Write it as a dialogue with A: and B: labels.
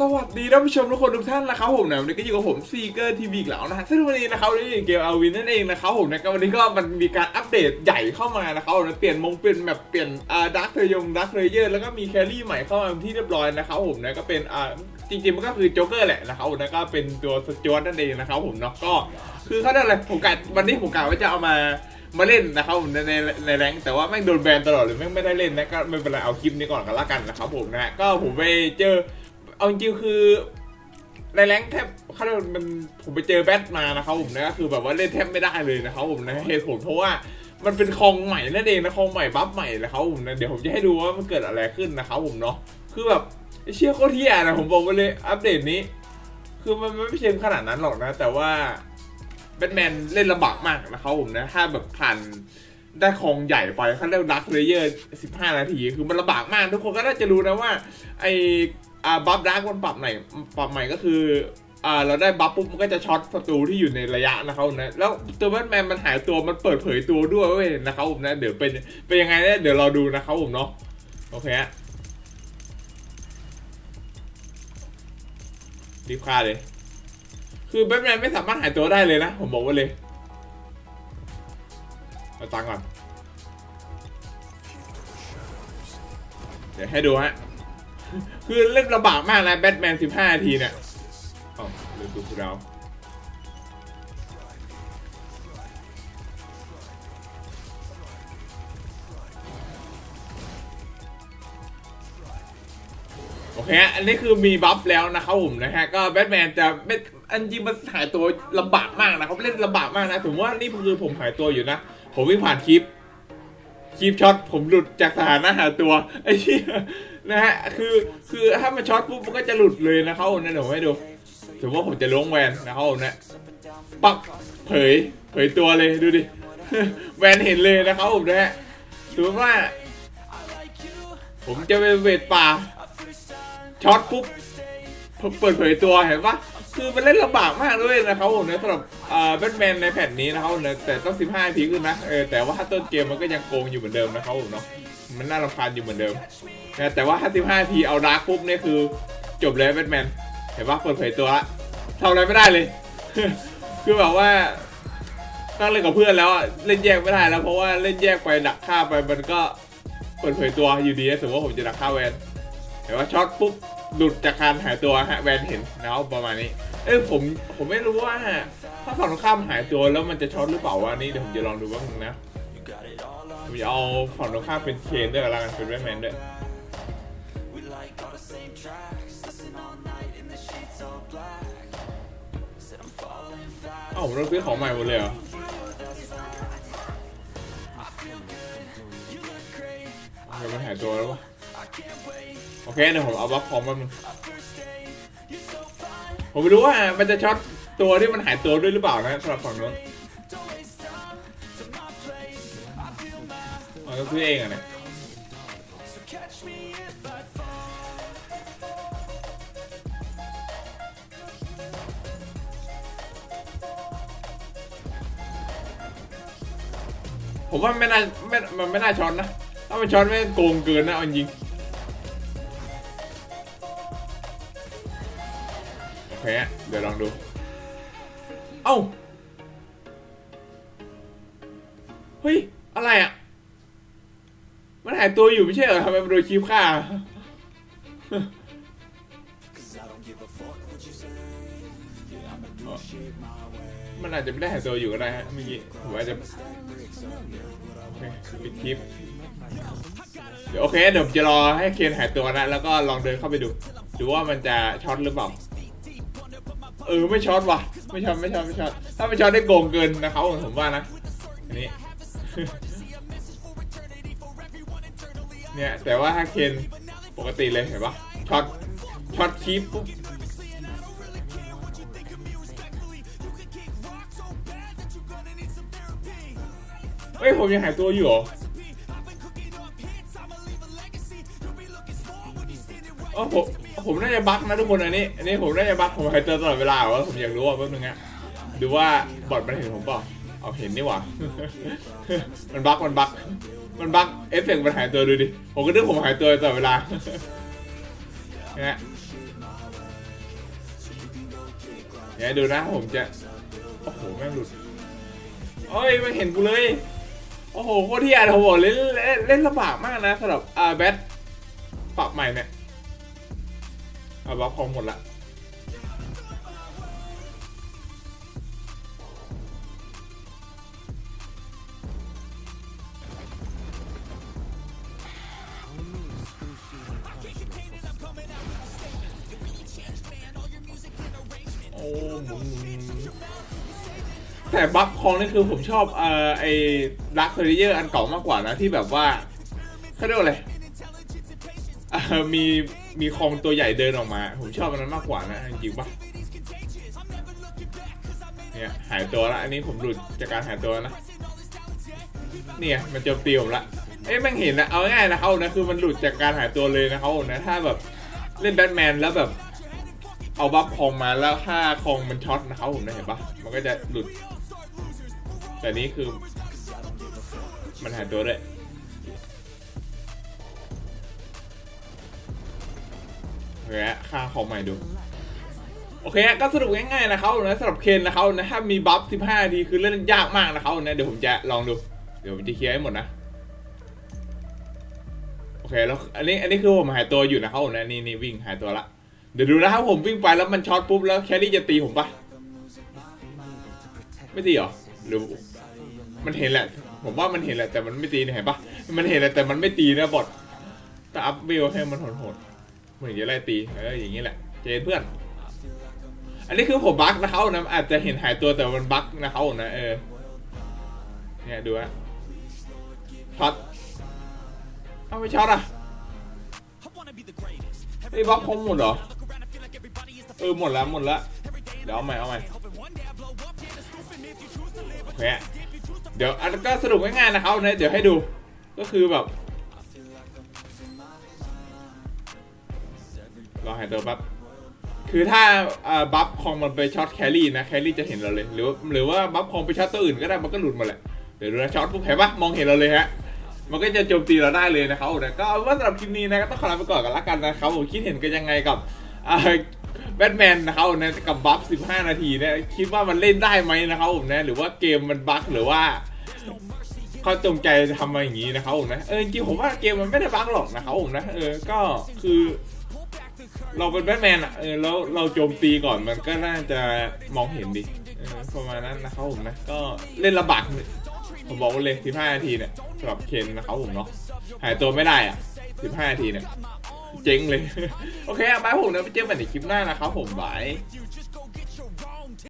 A: สวัสดีท่านผู้ชมทุกคนทุกท่านนะครับผมนะวันนี้ก็อยู่กับผมซีเกอร์ทีวีอีกแล้วนะฮะซึ่งวันนี้นะครับเราอยู่ในเกมอาวินนั่นเองนะครับผมนะก็วันนี้ก็มันมีการอัปเดตใหญ่เข้ามานะครับผมนะเปลี่ยนมงเปลี่ยนแบบเปลี่ยนอ่าดักเทยงดักเทเยอร์แล้วก็มีแครี่ใหม่เข้ามาที่เรียบร้อยนะครับผมนะก็เป็นอ่าจริงๆมันก็คือโจ๊กเกอร์แหละนะครับผมนะก็เป็นตัวสจวตนั่นเองนะครับผมเนาะก็คือเขาได้อะไรผมกะวันนี้ผมกะว่าจะเอามามาเล่นนะครับผมในในในแรงแต่ว่าแม่งโดนแบนตลอดเลยแม่งไม่ได้เล่นนะก็ไม่เป็นไรเอาคลิปนี้ก่อนกันละกันนะครับผมนะก็ผมไปเจอ เอาจริงๆคือในแรงแทบเขาเรียกว่ามันผมไปเจอแบทมานะครับผมนะก็คือแบบว่าเล่นแทบไม่ได้เลยนะครับผมนะเหตุผลเพราะว่ามันเป็นคลองใหม่นั่นเองนะคลองใหม่บัฟใหม่นะครับผมนะเดี๋ยวผมจะให้ดูว่ามันเกิดอะไรขึ้นนะครับผมเนาะคือแบบเชี่ยโคตรเที่ยนะผมบอกไปเลยอัปเดตนี้ คือมันไม่เชิงขนาดนั้นหรอกนะ แต่ว่าแบทแมนเล่นลำบากมากนะครับผมนะถ้าแบบผ่านได้คลองใหญ่ไปเขาเรียกดักเลเยอร์ 15 นาที คือมันลำบากมาก ทุกคนก็น่าจะรู้นะว่า ไอ อ่าบัฟดักมันปรับใหม่ปรับใหม่ก็คืออ่าเราได้บัฟปุ๊บมันก็จะช็อตศัตรูที่อยู่ในระยะนะครับผมนะแล้วตัวแบทแมนมันหายตัวมันเปิดเผยตัวด้วยเว้ยนะครับผมนะเดี๋ยวเป็นเป็นยังไงเนี่ยเดี๋ยวเราดูนะครับผมเนาะโอเคฮะรีบฆ่าเลย คือแบทแมนไม่สามารถหายตัวได้เลยนะ ผมบอกไว้เลยเอาตังก่อน เดี๋ยวให้ดูฮะ คือเล่นลำบากมากนะแบทแมน15นาทีเนี่ยอ๋อลืมดูคุณดาโอเคอันนี้คือมีบัฟแล้วนะครับผมนะฮะ ก็แบทแมนจะไม่อันจริงมันหายตัวลำบากมากนะครับเล่นลำบากมากนะถึงว่านี่คือผมหายตัวอยู่นะ ผมวิ่งผ่านคลิปคลิปช็อตผมหลุดจากสถานะหาตัวไอ้เหี้ย นะฮะคือคือถ้ามันช็อตปุ๊บมันก็จะหลุดเลยนะครับผมนะเดี๋ยวให้ดูถือว่าผมจะล้วงแวนนะครับผมนะปักเผยเผยตัวเลยดูดิแวนเห็นเลยนะครับผมนะฮะถือว่า ผมจะเป็นเวทป่าช็อตปุ๊บเปิดเผยตัวเห็นปะคือมันเล่นลำบากมากด้วยนะครับผมนะสำหรับอ่าแบทแมนในแผ่นนี้นะครับผมนะแต่ต้อง 15นาทีขึ้นนะเออแต่ว่าถ้าต้นเกมมันก็ยังโกงอยู่เหมือนเดิมนะครับผมเนาะมันน่ารำคาญอยู่เหมือนเดิม นะแต่ว่าถ้า15นาทีเอาดาร์กปุ๊บเนี่ยคือจบเลยแบทแมนเห็นปะเปิดเผยตัวละทำอะไรไม่ได้เลย คือแบบว่าต้องเล่นกับเพื่อนแล้วเล่นแยกไม่ได้แล้ว เพราะว่าเล่นแยกไปดักฆ่าไปมันก็เปิดเผยตัวอยู่ดีนะสมมติว่าผมจะดักฆ่าแวนแต่ว่าช็อตปุ๊บหลุดจากการหายตัวฮะแวนเห็นนะครับประมาณนี้ เอ้ยผมผมไม่รู้ว่า ถ้าฝั่งตรงข้ามหายตัวแล้วมันจะช็อตหรือเปล่าวะนี่เดี๋ยวผมจะลองดูบ้างนะผมจะเอาฝั่งตรงข้ามเป็นเคนด้วยละกันเป็นแบทแมนด้วย ผมต้องซื้อของใหม่หมดเลยเหรอเดี๋ยวมันหายตัวแล้ววะโอเคเดี๋ยวผมเอาบล็อกของมันงผมไม่รู้ว่ามันจะช็อตตัวที่มันหายตัวด้วยหรือเปล่านะสำหรับฝั่งนู้นมันก็ซื้อเองอะเนี่ย ผมว่าไม่น่าไม่มันไม่น่าช็อตนะ ถ้ามันช็อตไม่โกงเกินนะเอาจริงโอเคเดี๋ยวลองดู เอ้า เฮ้ย อะไรอะ มันหายตัวอยู่ไม่ใช่เหรอทำไมมันโดนคีบฆ่า มันอาจจะไม่ได้หายตัวอยู่ก็ได้ฮะเมื่อกี้ผมอาจจะปิดคลิปเดี๋ยวโอเคเดี๋ยวผมจะรอให้เคนหายตัวนะ แล้วก็ลองเดินเข้าไปดู ดูว่ามันจะช็อตหรือเปล่า เออไม่ช็อตว่ะ ไม่ช็อตไม่ช็อตไม่ช็อตถ้าไม่ช็อตได้โกงเกินนะเขาผมว่านะอันนี้เนี่ยแต่ว่าถ้าเคนปกติเลยเห็นปะช็อตช็อตคีปปุ๊บ ฮ้ยผมยังหายตัวอยู่เหรออ๋อผมผมน่าจะบั๊กนะทุกคนอันนี้อันนี้ผมน่าจะบั๊กผมหายตัวตลอดเวลาเหรอผมอยากรู้ว่าแป๊บนึงอะดูว่าบอทมันเห็นผมเปล่าเอาเห็นนี่หว่ามันบั๊กมันบั๊กมันบั๊กเอฟเฟกต์มันหายตัวดูดิผมก็นึกผมหายตัวตลอดเวลาเนะฮะเดี๋ยดูนะผมจะโอ้โหแม่งหลุดโอ้ยไม่เห็นกูเลย โอ้โหโคตรที่อะผมบอกเล่นเล่นเล่นลำบากมากนะสำหรับอาแบทปรับใหม่เนี่ยเอาบัฟพอหมดละโอ้หมุนหมุนหมุน แต่บัฟคองนี่คือผมชอบเอ่อไอ้ดักเซอร์เยอร์อันเก่ามากกว่านะที่แบบว่าเขาเรียกว่าอะไรมีมีคองตัวใหญ่เดินออกมา ผมชอบอันนั้นมากกว่านะจริงปะเนี่ยหายตัวละอันนี้ผมหลุดจากการหายตัวนะเนี่ยมันโจมตีผมละเอ้ยแม่งเห็นนะเอาง่ายนะเขานะคือมันหลุดจากการหายตัวเลยนะเขานะถ้าแบบเล่นแบทแมนแล้วแบบ เอาบัฟคองมาแล้วถ้าคองมันช็อตนะครับผมนะเห็นปะมันก็จะหลุด แต่นี้คือ มันหายตัวด้วยโอเคฮะค่าคองใหม่ดูโอเคก็สรุปง่ายๆนะครับนะสำหรับเคนนะครับนะถ้ามีบัฟ 15 ทีคือเล่นยากมากนะครับนะเดี๋ยวผมจะลองดู เดี๋ยวผมจะเคลียร์ให้หมดนะ โอเคแล้วอันนี้อันนี้คือผมหายตัวอยู่นะครับนะนี่นี่วิ่งหายตัวละ เดี๋ยวดูนะครับผมวิ่งไปแล้วมันช็อตปุ๊บแล้วแครี่จะตีผมปะไม่ตีหรอหรือมันเห็นแหละ ผมว่ามันเห็นแหละแต่มันไม่ตีนะเห็นปะมันเห็นแหละแต่มันไม่ตีนะบอทแต่อัพเวลให้มันโหดๆเหมือนจะไล่ตีเอออย่างนี้แหละ เจนเพื่อน อันนี้คือผมบั๊กนะครับนะอาจจะเห็นหายตัวแต่มันบั๊กนะครับนะเออเนี่ยดูฮะช็อตเอาไม่ช็อตอะไอ้ยบั๊กคงหมดเหรอ เออหมดแล้วหมดแล้วเดี๋ยวเอาใหม่เอาใหม่โอเคเดี๋ยวอันก็สรุปง่ายๆนะครับนะเดี๋ยวให้ดูก็คือแบบรอหายตัวแป๊บคือถ้าอ่าบัฟคองมันไปช็อตแครี่นะแครี่จะเห็นเราเลยหรือว่าหรือว่าบัฟคองไปช็อตตัวอื่นก็ได้มันก็หลุดมาแหละเดี๋ยวดูนะช็อตปุ๊บเห็นปะมองเห็นเราเลยฮะมันก็จะโจมตีเราได้เลยนะครับก็ว่าสำหรับคลิปนี้นะก็ต้องขอลาไปก่อนกันละกันนะครับผมคิดเห็นกันยังไงกับ แบทแมนนะครับนะกับบัฟ 15 นาทีเนี่ยคิดว่ามันเล่นได้ไหมนะครับผมนะ หรือว่าเกมมันบั๊กหรือว่าเขาจงใจทำมาอย่างนี้นะครับผมนะเออจริงผมว่าเกมมันไม่ได้บั๊กหรอกนะครับผมนะเออก็คือ เราเป็นแบทแมนอะเออแล้วเราโจมตีก่อนมันก็น่าจะมองเห็นดิเออประมาณนั้นนะครับผมนะก็เล่นลำบากผมบอกไว้เลย 15 นาทีเนี่ยสำหรับเคนนะครับผมเนาะหายตัวไม่ได้อะ 15 นาทีเนี่ย เจ๊งเลย โอเคอะบายผมนะไปเจอกันในคลิปหน้านะครับผมบาย